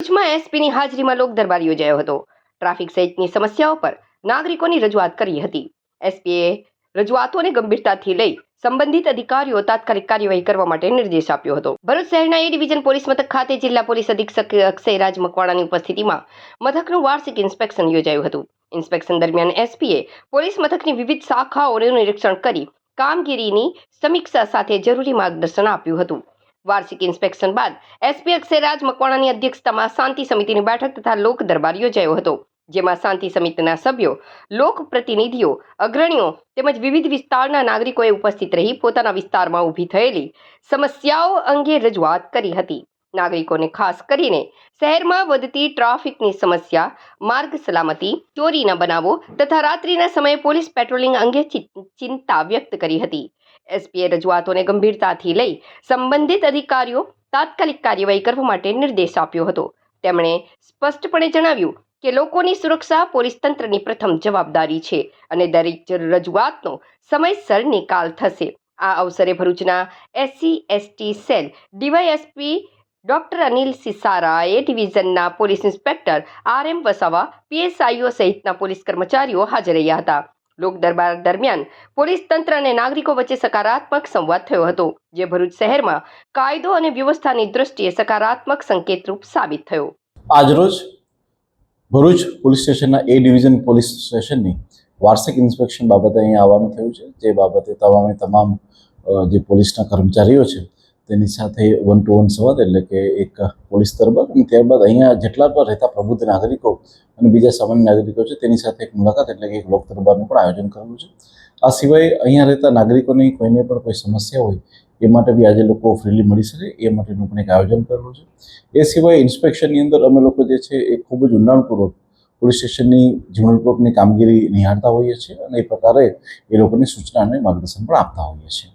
ભુજમાં એસપીની હાજરીમાં લોક દરબાર યોજાયો હતો. ટ્રાફિક સહિતની સમસ્યાઓ પર નાગરિકોની રજૂઆત કરી હતી. એસપીએ રજૂઆતોને ગંભીરતાથી લઈ સંબંધિત અધિકારીઓ તાત્કાલિક કાર્યવાહી કરવા માટે નિર્દેશ આપ્યો હતો. ભરૂચ શહેરના એ ડિવિઝન પોલીસ મથક ખાતે જિલ્લા પોલીસ અધિક્ષક અક્ષયરાજ મકવાણાની ઉપસ્થિતિમાં મથકનું વાર્ષિક ઇન્સ્પેક્શન યોજાયું હતું. ઇન્સ્પેક્શન દરમિયાન એસપીએ પોલીસ મથકની વિવિધ શાખાઓનું નિરીક્ષણ કરી કામગીરીની સમીક્ષા સાથે જરૂરી માર્ગદર્શન આપ્યું હતું. વાર્ષિક ઇન્સ્પેક્શન બાદ એસપી અક્ષયરાજ મકવાણાની અધ્યક્ષતામાં શાંતિ સમિતિની બેઠક તથા લોક દરબાર યોજાયો હતો, જેમાં શાંતિ સમિતિના સભ્યો, લોક પ્રતિનિધિઓ, અગ્રણીઓ તેમજ વિવિધ વિસ્તારના નાગરિકોએ ઉપસ્થિત રહી પોતાના વિસ્તારમાં ઊભી થયેલી સમસ્યાઓ અંગે રજૂઆત કરી હતી. નાગરિકોને ખાસ કરીને શહેરમાં વધતી ટ્રાફિકની સમસ્યા, માર્ગ સલામતી, ચોરીના બનાવો તથા રાત્રિના સમયે પોલીસ પેટ્રોલિંગ અંગે ચિંતા વ્યક્ત કરી હતી. એસપીએ રજૂઆતોને ગંભીરતાથી લઈ સંબંધિત અધિકારીઓ તાત્કાલિક કાર્યવાહી કરવા માટે નિર્દેશ આપ્યો હતો. તેમણે સ્પષ્ટપણે જણાવ્યું કે લોકોની સુરક્ષા પોલીસ તંત્રની પ્રથમ જવાબદારી છે અને દરેક રજૂઆતનો સમયસર નિકાલ થશે. આ અવસરે ભરૂચના SC, ST cell DYSP doctor Anil સિસારાએ ડિવિઝનના police inspector R M Vasava, પીએસઆઈઓ સહિતના પોલીસ કર્મચારીઓ હાજર રહ્યા હતા. લોક દરબાર દરમિયાન પોલીસ તંત્ર અને નાગરિકો વચ્ચે સકારાત્મક સંવાદ થયો હતો, જે ભરૂચ શહેરમાં કાયદો અને વ્યવસ્થાની દૃષ્ટિએ સકારાત્મક સંકેતરૂપ સાબિત થયો. આજરોજ ભરૂચ પોલીસ સ્ટેશનના એ ડિવિઝન પોલીસ સ્ટેશનની વાર્ષિક ઇન્સ્પેક્શન બાબતે અહીંયા આવવાનું થયું છે. જે બાબતે તમામે તમામ જે પોલીસના કર્મચારીઓ છે તેની સાથે વન ટુ વન સંવાદ એટલે કે એક પોલીસ દરબાર અને ત્યારબાદ અહીંયા જેટલા પણ રહેતા પ્રબુદ્ધ નાગરિકો અને બીજા સામાન્ય નાગરિકો છે, તેની સાથે એક મુલાકાત એટલે કે એક લોક દરબારનું પણ આયોજન કરેલું છે. આ સિવાય અહીંયા રહેતા નાગરિકોની કોઈને પણ કોઈ સમસ્યા હોય, એ માટે બી આજે લોકો ફ્રીલી મળી શકે, એ માટેનું પણ એક આયોજન કરેલું છે. એ સિવાય ઇન્સ્પેક્શનની અંદર અમે લોકો જે છે, એ ખૂબ જ ઊંડાણપૂર્વક પોલીસ સ્ટેશનની જીવનપૂર્વકની કામગીરી નિહાળતા હોઈએ છીએ અને એ પ્રકારે એ લોકોની સૂચના અને માર્ગદર્શન પણ આપતા હોઈએ છીએ.